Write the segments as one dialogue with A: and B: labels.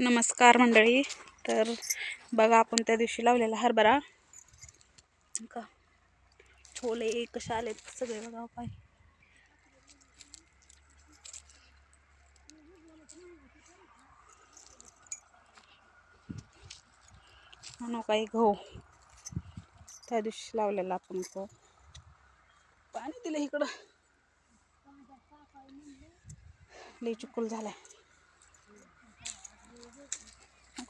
A: नमस्कार मंडळी. तर बघा आपण त्या दिवशी लावलेला हरभरा. का छोले कशा आलेत सगळे बघा काय म्हणू काही गहू? त्या दिवशी लावलेला आपण गहू. पाणी दिलं इकडं. लई चुकूल झालाय.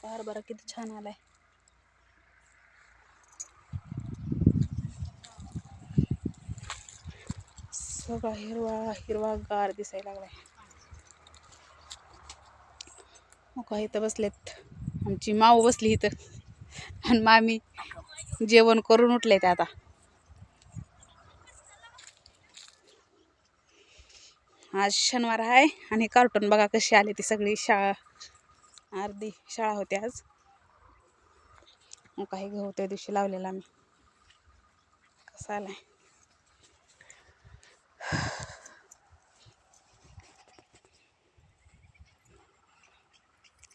A: का? हरभरा किती छान आलाय. सगळा हिरवा हिरवा गार दिसायला लागलाय. मग इथं बसलेत. आमची माऊ बसली इथं. आणि मामी जेवण करून उठले ते आता. आज शनिवार आहे आणि कार्टून बघा कशी आली ती सगळी शाळा. अर्धी शाळा होती आज. मग काही गहू त्या दिवशी लावलेला आम्ही. कसा आलाय?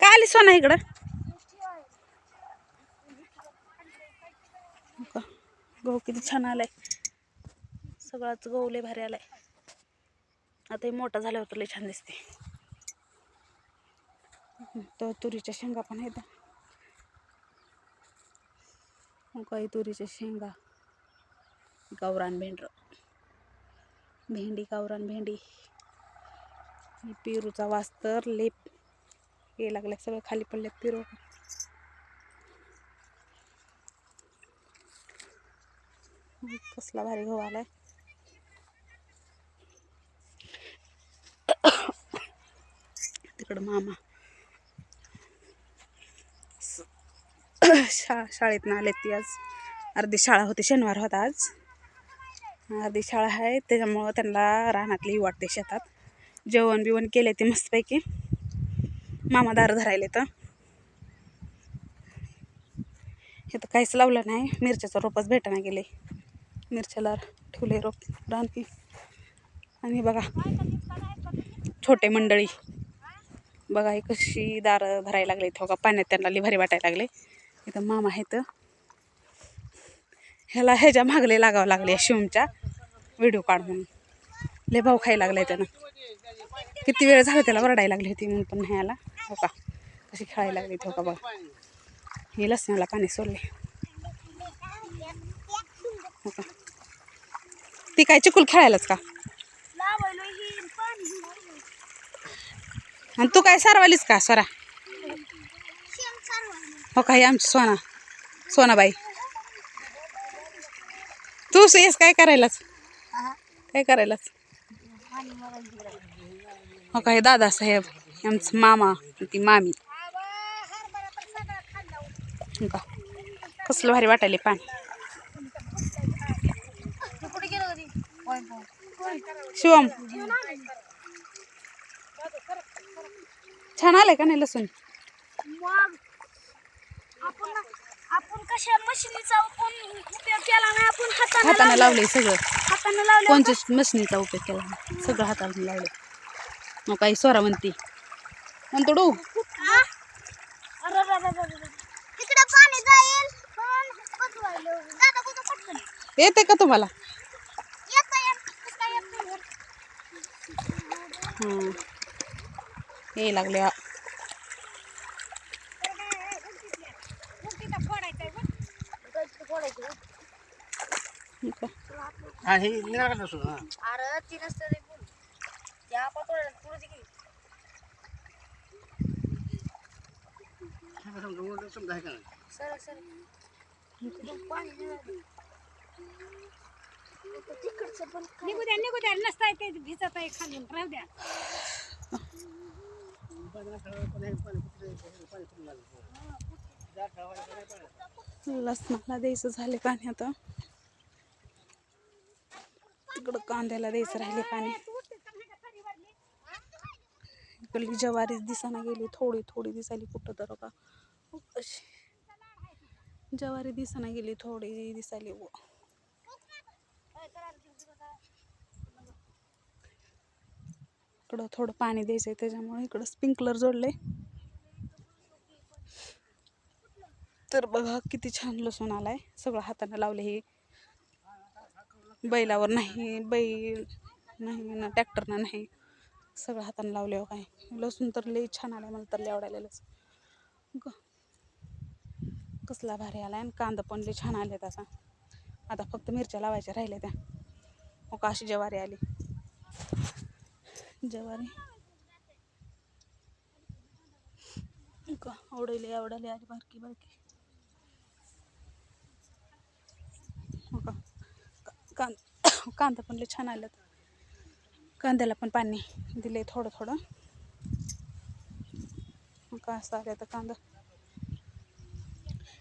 A: काय आली सोना इकडं? का? गहू किती छान आलाय. सगळाच गहू लय भारी आलाय. आता हे मोठा झाल्यावर तर लय छान दिसते तर तुरीच्या शेंगा पण आहेत. काही तुरीच्या शेंगा. गावरान भेंडर. भेंडी गावरान भेंडी. पेरूचा वास तर लेप हे लागले सगळं खाली पडले पेरू. कसला भारी गहू आलाय. तिकडं मामा. शा शाळेतनं आले ती आज. अर्धी शाळा होती शनिवार होता आज. अर्धी शाळा आहे त्याच्यामुळं त्यांना रानातली वाटते शेतात. जेवण बिवण केले ते मस्तपैकी. मामा दार धरायले तर हे तर काहीच लावलं नाही. मिरच्याचं रोपच भेटायला गेले. मिरच्याला ठेवले रोप रानकी आणि बघा छोटे मंडळी. बघा ही कशी दारं भरायला लागले इथं हो पाण्यात त्यांना लिभारी वाटायला लागले. इथं मामा आहेत. ह्याला ह्याच्या मागले लागावं लागले शिवमच्या व्हिडिओ काढ म्हणून. लय भाऊ खायला लागलाय त्यानं. किती वेळ झाला त्याला वरडायला लागली होती म्हणून पण नाही आला हो का? कशी खेळायला लागली हो का बघा? हे लसणाला पाणी सोडले हो का? ती काय चिकुल खेळायलाच का? आणि तू काय सारवालीस का स्वरा? हो का ही आमची सोना. सोनाबाई. तूच येस काय करायलाच काय करायलाच हो का हे दादासाहेब आमचं मामा ती मामी. हो का कसलं भारी वाटायले पाणी शिवम. छान आलंय का नाही लसूण?
B: आपण आपण कशा मशिनीचा पण उपयोग केला नाही आपण हाताने
A: हाताने लावले. सगळं.
B: हाताने लावले
A: मशनीचा उपयोग केला नाही. सगळं हाताने लावले मग काही स्वरा म्हणती. म्हणतो डू.
B: तिकडे पाणी जाईल पण पचवायला. दादा कुठं पटकन.
A: येते का तुम्हाला?
B: येतं येत कसं येत नाही
A: हां लागले. हो का?
C: हा हे निघाला का नसून हा
B: अरे ती नसतं रे कोण. त्या पातोळ्याला पुढं तिकडे.
C: हे कसं समजा वर समजा आहे का नाही
B: सरक सरक तिकडून पाणी निघालं. तिकडचं पण निघू द्या निघू द्या नसता ते भिजत आहे खालून राहू द्या
A: द्यायचं झाले पाणी आता कांद्याला द्यायचं राहिले पाणी. इकडली ज्वारीच दिसाना गेली थोडी थोडी दिसायली कुठं तर का अशी. ज्वारी दिसाना गेली थोडी दिसायली व इकडं थोडं पाणी द्यायचं आहे त्याच्यामुळे इकडं स्प्रिंकलर जोडले तर बघा किती छान लसूण आलाय. सगळं हाताने लावले हे. बैलावर नाही बैल नाही ना ट्रॅक्टरनं नाही. सगळं हाताने लावले हो काय. लसूण तर लई छान आलं मला तर लई आवडायला लसूण कसला भारी आला आणि कांदा पण लई छान आले तसा आता फक्त मिरच्या लावायच्या राहिल्या त्या. मग का अशी ज्वारी आली. ज्वारी. का आवडली आवडली आली बारकी बारकी हो का कांद कांदा पण लई छान आलं कांद्याला पण पाणी दिले थोडं थोडं. का असं आलं आता कांदा.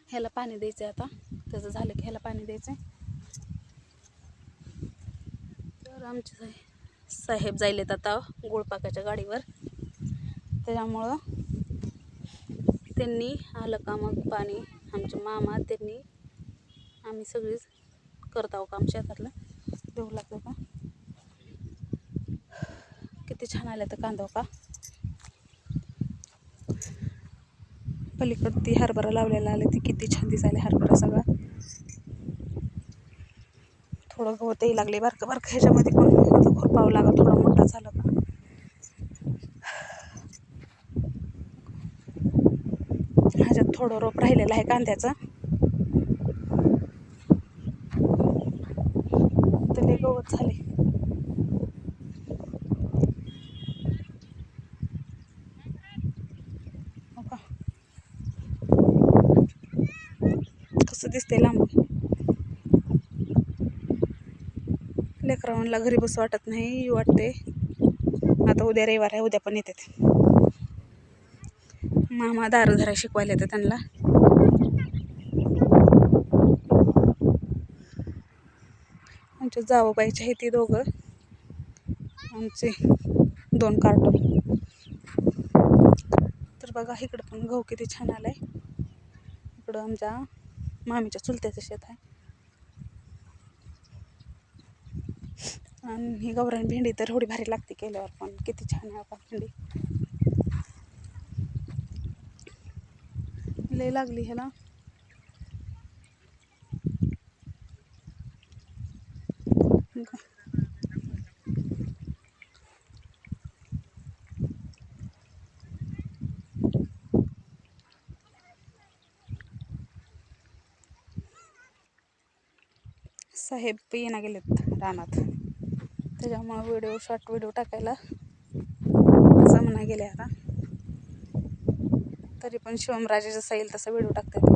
A: ह्याला पाणी द्यायचं आहे आता. त्याचं झालं की ह्याला पाणी द्यायचं आहे तर आमचे साहेब साहेब जायलेत आता गुळपाकाच्या गाडीवर. त्याच्यामुळं त्यांनी आलं का मग पाणी. आमचे मामा त्यांनी आम्ही सगळीच करत आहो काम शेतातलं देऊ लागतं का? किती छान आलं तर कांदा हो का? पलीकडं ती हरभरा लावलेला आले ती किती छान दिसायला हरभरा सगळा. थोडं गवतही लागले बारकं बारकं. ह्याच्यामध्ये पण आता खुरपावं लागलं थोडं मोठा झालं का? ह्याच्यात थोडं रोप राहिलेलं आहे कांद्याचं तर लय गवत झाले. हो का कसं दिसतंय लांबून लेकरावांना घरी बसू वाटत नाही वाटते आता उद्या रविवार आहे उद्या पण येतात. मामा दारू धरा शिकवायला येतं त्यांना. आमच्या जावबाईचे आहे ती दोघं. आमचे दोन कार्टून तर बघा इकडं पण गहू किती छान आलाय. इकडं आमच्या मामीच्या चुलत्याचं शेत आहे. आणि ही गौराण भेंडी तर थोडी भारी लागते केल्यावर पण. किती छान आहे आपण भेंडी. लय लागली ह्याला बघा. साहेब येणं गेलेत रानात. त्याच्यामुळं व्हिडिओ शॉर्ट व्हिडिओ टाकायला जमना गेले आता. तरी पण शिवमराजे जसा येईल तसा व्हिडिओ टाकतात.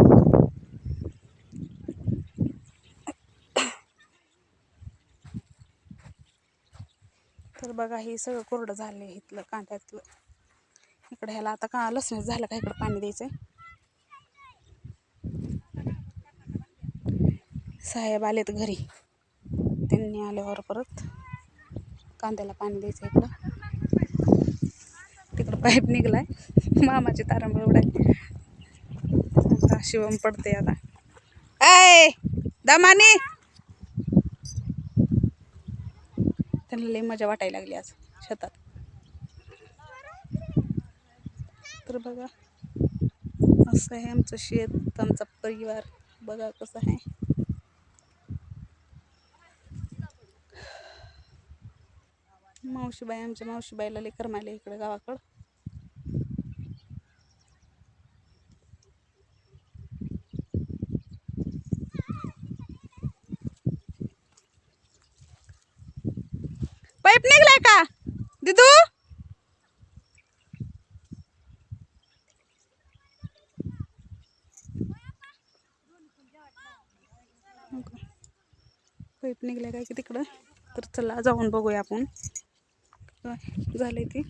A: तर बघा हे सगळं कोरडं झालं आहे इथलं कांद्यातलं. इकडे ह्याला आता का लसणच झालं का? इकडं पाणी द्यायचं आहे साहेब आलेत घरी. त्यांनी आल्यावर परत कांद्याला पाणी द्यायचं इकडं. तिकडं पाईप निघलाय. मामाची तारांबळ उडाय आता शिवम पडते आता. ऐ दमानी! त्यांना लई मजा वाटायला लागली आज शेतात. तर बघा असं आहे आमचं शेत आमचा परिवार. बघा कसं आहे. मावशीबाई आमच्या मावशीबाईला लेकर माले इकडे गावाकडं. पाईप निघलाय का? दिदू? पाईप निघलाय काय की तिकडं? तर चला जाऊन बघूया आपण. झालं आहे ते.